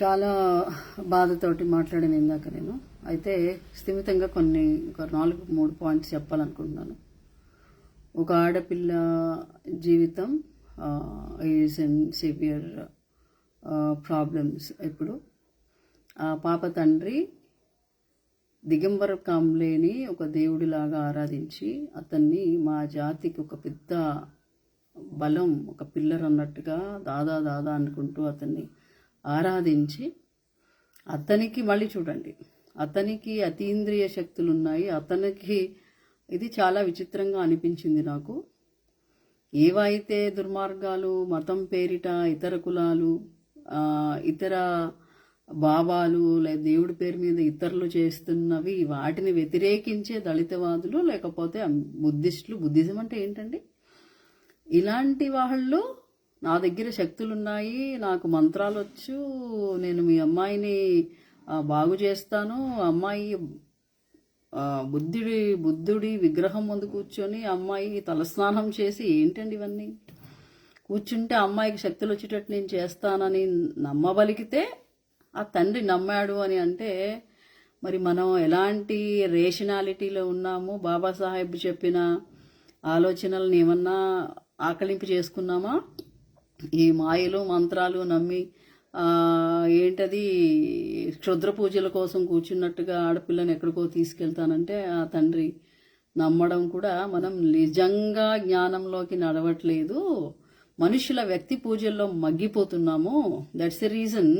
చాలా బాధతోటి మాట్లాడిన ఇందాక నేను. అయితే స్థిమితంగా కొన్ని ఒక నాలుగు మూడు పాయింట్స్ చెప్పాలనుకుంటున్నాను. ఒక ఆడపిల్ల జీవితం ఈజ్ ఇన్ సివియర్ ప్రాబ్లమ్స్ ఇప్పుడు. ఆ పాప తండ్రి దిగంబర కాంబ్లేని ఒక దేవుడిలాగా ఆరాధించి అతన్ని మా జాతికి ఒక పెద్ద బలం ఒక పిల్లర్ అన్నట్టుగా దాదా దాదా అనుకుంటూ అతన్ని ఆరాధించి అతనికి మళ్ళీ చూడండి. అతనికి అతీంద్రియ శక్తులు ఉన్నాయి అతనికి ఇది చాలా విచిత్రంగా అనిపించింది నాకు. ఏవైతే దుర్మార్గాలు మతం పేరిట ఇతర కులాలు ఇతర బాబాలు లేదా దేవుడి పేరు మీద ఇతరులు చేస్తున్నవి వాటిని వ్యతిరేకించే దళితవాదులు లేకపోతే బుద్ధిస్టులు బుద్ధిజం అంటే ఏంటండి? ఇలాంటి వాళ్ళు నా దగ్గర శక్తులు ఉన్నాయి నాకు మంత్రాలు వచ్చు నేను మీ అమ్మాయిని బాగు చేస్తాను. అమ్మాయి బుద్ధుడి బుద్ధుడి విగ్రహం ముందు కూర్చొని అమ్మాయి తలస్నానం చేసి ఏంటండి ఇవన్నీ? కూర్చుంటే అమ్మాయికి శక్తులు వచ్చేటట్టు నేను చేస్తానని నమ్మబలికితే ఆ తండ్రి నమ్మాడు అని అంటే మరి మనం ఎలాంటి రేషనాలిటీలో ఉన్నాము? బాబాసాహెబ్ చెప్పిన ఆలోచనలను ఏమన్నా ఆకలింపు చేసుకున్నామా? ఈ మాయలు మంత్రాలు నమ్మి ఏంటది క్షుద్ర పూజల కోసం కూర్చున్నట్టుగా ఆడపిల్లని ఎక్కడికో తీసుకెళ్తానంటే ఆ తండ్రి నమ్మడం కూడా మనం నిజంగా జ్ఞానంలోకి నడవట్లేదు. మనుషుల వ్యక్తి పూజల్లో మగ్గిపోతున్నాము. దట్స్ ఎ రీజన్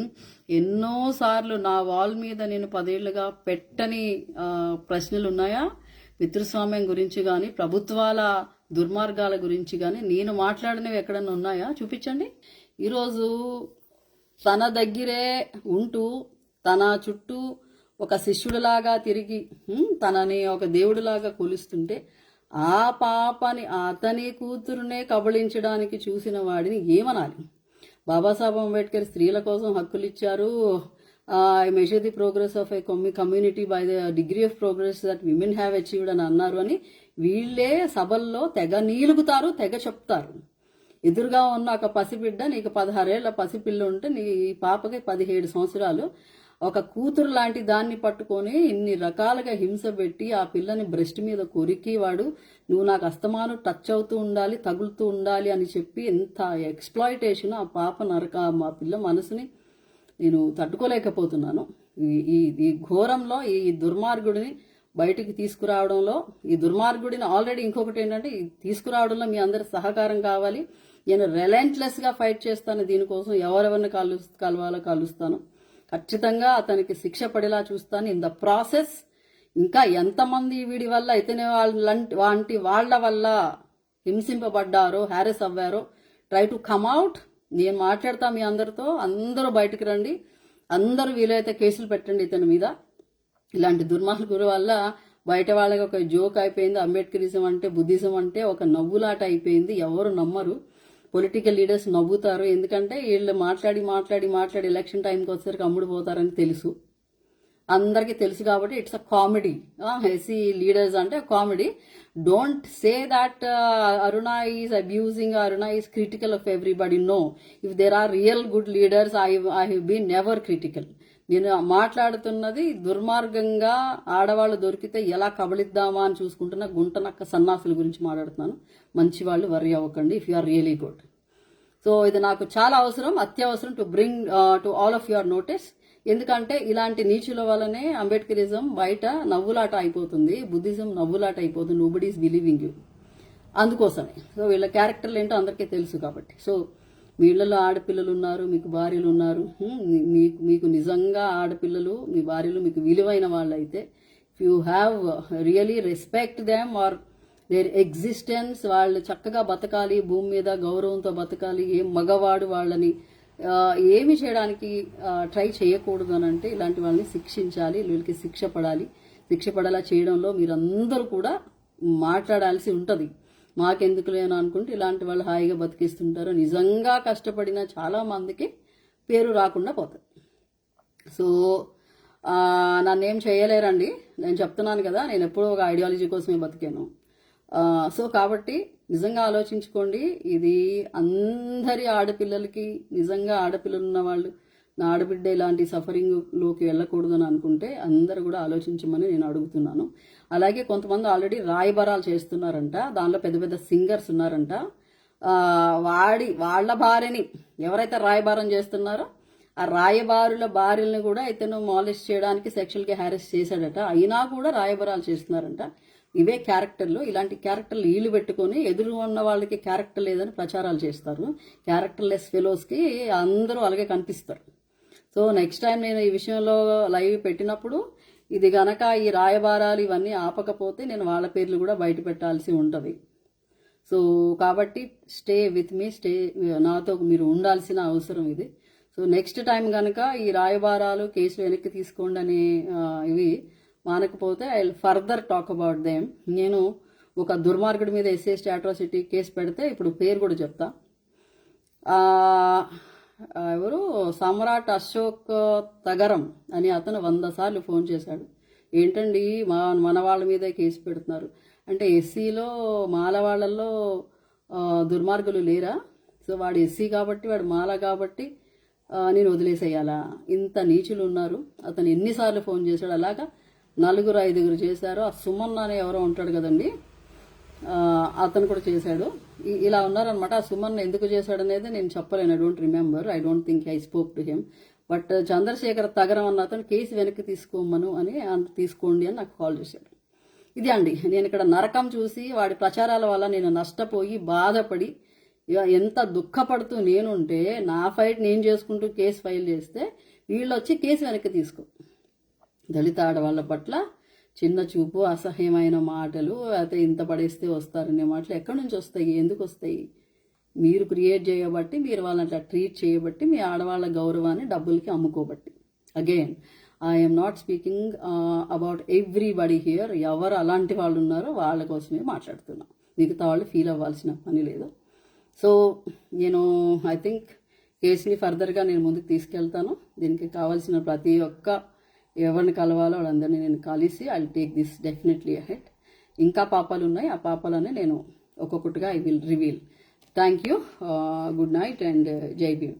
ఎన్నోసార్లు నా వాల్ మీద నేను పదేళ్ళుగా పెట్టని ప్రశ్నలు ఉన్నాయా పితృస్వామ్యం గురించి కానీ ప్రభుత్వాల దుర్మార్గాల గురించి కానీ నేను మాట్లాడినవి ఎక్కడన్నా ఉన్నాయా? చూపించండి. ఈరోజు తన దగ్గరే ఉంటూ తన చుట్టూ ఒక శిష్యుడిలాగా తిరిగి తనని ఒక దేవుడిలాగా కొలుస్తుంటే ఆ పాపని అతని కూతురునే కబళించడానికి చూసిన వాడిని ఏమనాలి? బాబాసాహెబ్ అంబేద్కర్ స్త్రీల కోసం హక్కులు ఇచ్చారు I measure the progress of a community by the degree of progress that women have achieved అని అన్నారు అని వీళ్ళే సభల్లో తెగ నీలుగుతారు తెగ చెప్తారు. ఎదురుగా ఉన్న ఒక పసిబిడ్డ నీకు పదహారేళ్ళ పసిపిల్ల ఉంటే నీ పాపకి పదిహేడు సంవత్సరాలు. ఒక కూతురు లాంటి దాన్ని పట్టుకొని ఇన్ని రకాలుగా హింస పెట్టి ఆ పిల్లని బ్రెస్ట్ మీద కొరికి వాడు నువ్వు నాకు అస్తమాను టచ్ అవుతూ ఉండాలి తగులుతూ ఉండాలి అని చెప్పి ఎంత ఎక్స్ప్లాయిటేషన్ ఆ పాప నరక మా పిల్ల మనసుని నేను తట్టుకోలేకపోతున్నాను. ఈ- ఈ ఈ ఘోరంలో ఈ దుర్మార్గుడిని బయటికి తీసుకురావడంలో ఈ దుర్మార్గుడిని ఆల్రెడీ ఇంకొకటి ఏంటంటే తీసుకురావడంలో మీ అందరి సహకారం కావాలి. నేను relentless గా ఫైట్ చేస్తాను. దీనికోసం ఎవరెవరిని కలు కలవాలో కలుస్తాను. ఖచ్చితంగా అతనికి శిక్ష పడేలా చూస్తాను. ఇన్ ద ప్రాసెస్ ఇంకా ఎంతమంది వీడి వల్ల అయితేనే వాళ్ళంటి వంటి వాళ్ళ వల్ల హింసింపబడ్డారో హ్యారెస్ అవ్వారో ట్రై టు కమ్ అవుట్ నేను మాట్లాడతా మీ అందరితో. అందరూ బయటకు రండి. అందరూ వీలైతే కేసులు పెట్టండి ఇతని మీద. ఇలాంటి దుర్మార్గుల వల్ల బయట వాళ్ళకి ఒక జోక్ అయిపోయింది అంబేద్కరిజం అంటే బుద్ధిజం అంటే ఒక నవ్వులాట అయిపోయింది. ఎవరు నమ్మరు. పొలిటికల్ లీడర్స్ నవ్వుతారు. ఎందుకంటే వీళ్ళు మాట్లాడి మాట్లాడి మాట్లాడి ఎలక్షన్ టైంకి వచ్చేసరికి అమ్ముడు పోతారని తెలుసు. అందరికీ తెలుసు కాబట్టి it's a comedy SC leaders అంటే comedy don't say that Aruna is abusing Aruna is critical of everybody no if there are real good leaders I I have been never critical నేను మాట్లాడుతున్నది దుర్మార్గంగా ఆడవాళ్ళు దొరికితే ఎలా కబలిద్దామా అని చూసుకుంటున్న గుంటనక్క సన్నాసుల గురించి మాట్లాడుతున్నాను. మంచి వాళ్ళు వరి అవ్వకండి. If you are really good so ఇది నాకు చాలా అవసరం అత్యవసరం to bring to all of your notice ఎందుకంటే ఇలాంటి నీచుల వల్లనే అంబేద్కరిజం బయట నవ్వులాట అయిపోతుంది బుద్ధిజం నవ్వులాట అయిపోతుంది. నోబడి ఈస్ బిలీవింగ్ యూ అందుకోసమే. సో వీళ్ళ క్యారెక్టర్లు ఏంటో అందరికీ తెలుసు కాబట్టి. సో మీ ఇళ్ళలో ఆడపిల్లలు ఉన్నారు మీకు భార్యలు ఉన్నారు మీకు మీకు నిజంగా ఆడపిల్లలు మీ భార్యలు మీకు విలువైన వాళ్ళైతే if you have really respect them or their existence వాళ్ళు చక్కగా బతకాలి భూమి మీద గౌరవంతో బతకాలి ఏ మగవాడు వాళ్ళని ఏమి చేయడానికి ట్రై చేయకూడదు అని అంటే ఇలాంటి వాళ్ళని శిక్షించాలి వీళ్ళకి శిక్ష పడాలి. శిక్ష పడేలా చేయడంలో మీరందరూ కూడా మాట్లాడాల్సి ఉంటుంది. మాకెందుకులేను అనుకుంటే ఇలాంటి వాళ్ళు హాయిగా బతికిస్తుంటారు. నిజంగా కష్టపడిన చాలా మందికి పేరు రాకుండా పోతుంది సో నన్నేం చేయలేరండి. నేను చెప్తున్నాను కదా నేను ఎప్పుడూ ఒక ఐడియాలజీ కోసమే బతికాను. సో కాబట్టి నిజంగా ఆలోచించుకోండి. ఇది అందరి ఆడపిల్లలకి నిజంగా ఆడపిల్లలు ఉన్న వాళ్ళు నా ఆడబిడ్డ ఇలాంటి సఫరింగ్లోకి వెళ్ళకూడదని అనుకుంటే అందరూ కూడా ఆలోచించమని నేను అడుగుతున్నాను. అలాగే కొంతమంది ఆల్రెడీ రాయబరాలు చేస్తున్నారంట దానిలో పెద్ద పెద్ద సింగర్స్ ఉన్నారంట. వాడి వాళ్ళ భార్యని ఎవరైతే రాయబారం చేస్తున్నారో ఆ రాయబారుల భార్యలను కూడా ఇతను మాలిష్ చేయడానికి సెక్షువల్గా హ్యారెస్ చేశాడట. అయినా కూడా రాయబరాలు చేస్తున్నారంట. ఇవే క్యారెక్టర్లు ఇలాంటి క్యారెక్టర్లు వీళ్ళు పెట్టుకొని ఎదురు ఉన్న వాళ్ళకి క్యారెక్టర్ లేదని ప్రచారాలు చేస్తారు. క్యారెక్టర్లెస్ ఫెలోస్కి అందరూ అలాగే కనిపిస్తారు. సో నెక్స్ట్ టైం నేను ఈ విషయంలో లైవ్ పెట్టినప్పుడు ఇది గనక ఈ రాయబారాలు ఇవన్నీ ఆపకపోతే నేను వాళ్ళ పేర్లు కూడా బయట పెట్టాల్సి ఉంటుంది. సో కాబట్టి స్టే విత్ మీ స్టే నాతో మీరు ఉండాల్సిన అవసరం ఇది. సో నెక్స్ట్ టైం కనుక ఈ రాయబారాలు కేసులు వెనక్కి తీసుకోండి అని ఇవి మానకపోతే I further talk about them నేను ఒక దుర్మార్గుడి మీద ఎస్సీ అట్రాసిటీ కేసు పెడితే ఇప్పుడు పేరు కూడా చెప్తా. ఎవరు? సమ్రాట్ అశోక్ తగరం అని అతను వంద సార్లు ఫోన్ చేశాడు. ఏంటండి? మా మన వాళ్ళ మీదే కేసు పెడుతున్నారు. అంటే ఎస్సీలో మాల వాళ్ళల్లో దుర్మార్గులు లేరా? సో వాడు ఎస్సీ కాబట్టి వాడు మాల కాబట్టి నేను వదిలేసేయాలా? ఇంత నీచులు ఉన్నారు. అతను ఎన్నిసార్లు ఫోన్ చేశాడు. అలాగా నలుగురు ఐదుగురు చేశారు. ఆ సుమన్ అనే ఎవరో ఉంటాడు కదండి? అతను కూడా చేశాడు. ఇలా ఉన్నారనమాట ఆ సుమన్ ఎందుకు చేశాడు అనేది నేను చెప్పలేను. I don't remember I don't think I spoke to him but Chandrashekar Tagaram అన్న అతను కేసు వెనక్కి తీసుకోమను అని అంత తీసుకోండి అని నాకు కాల్ చేశాడు. ఇది అండి. నేను ఇక్కడ నరకం చూసి వాడి ప్రచారాల వల్ల నేను నష్టపోయి బాధపడి ఇక ఎంత దుఃఖపడుతూ నేనుంటే నా ఫైట్ నేను చేసుకుంటూ కేసు ఫైల్ చేస్తే వీళ్ళు వచ్చి కేసు వెనక్కి తీసుకో. దళిత ఆడవాళ్ళ పట్ల చిన్న చూపు అసహ్యమైన మాటలు అయితే ఇంత పడేస్తే వస్తారనే మాటలు ఎక్కడి నుంచి వస్తాయి? ఎందుకు వస్తాయి? మీరు క్రియేట్ చేయబట్టి మీరు వాళ్ళని అట్లా ట్రీట్ చేయబట్టి మీ ఆడవాళ్ళ గౌరవాన్ని డబ్బులకి అమ్ముకోబట్టి. Again I'm not speaking about everybody here ఎవరు అలాంటి వాళ్ళు ఉన్నారో వాళ్ళ కోసమే మాట్లాడుతున్నా. మిగతా వాళ్ళు ఫీల్ అవ్వాల్సిన పని లేదు. సో నేను ఐ థింక్ కేసుని ఫర్దర్గా నేను ముందుకు తీసుకెళ్తాను. దీనికి కావాల్సిన ప్రతి ఒక్క ఎవరిని కలవాలో వాళ్ళందరినీ నేను కలిసి I take this definitely ahead ఇంకా పాపాలు ఉన్నాయి ఆ పాపాలనే నేను ఒక్కొక్కటిగా I will reveal thank you good night and Jai Bhim.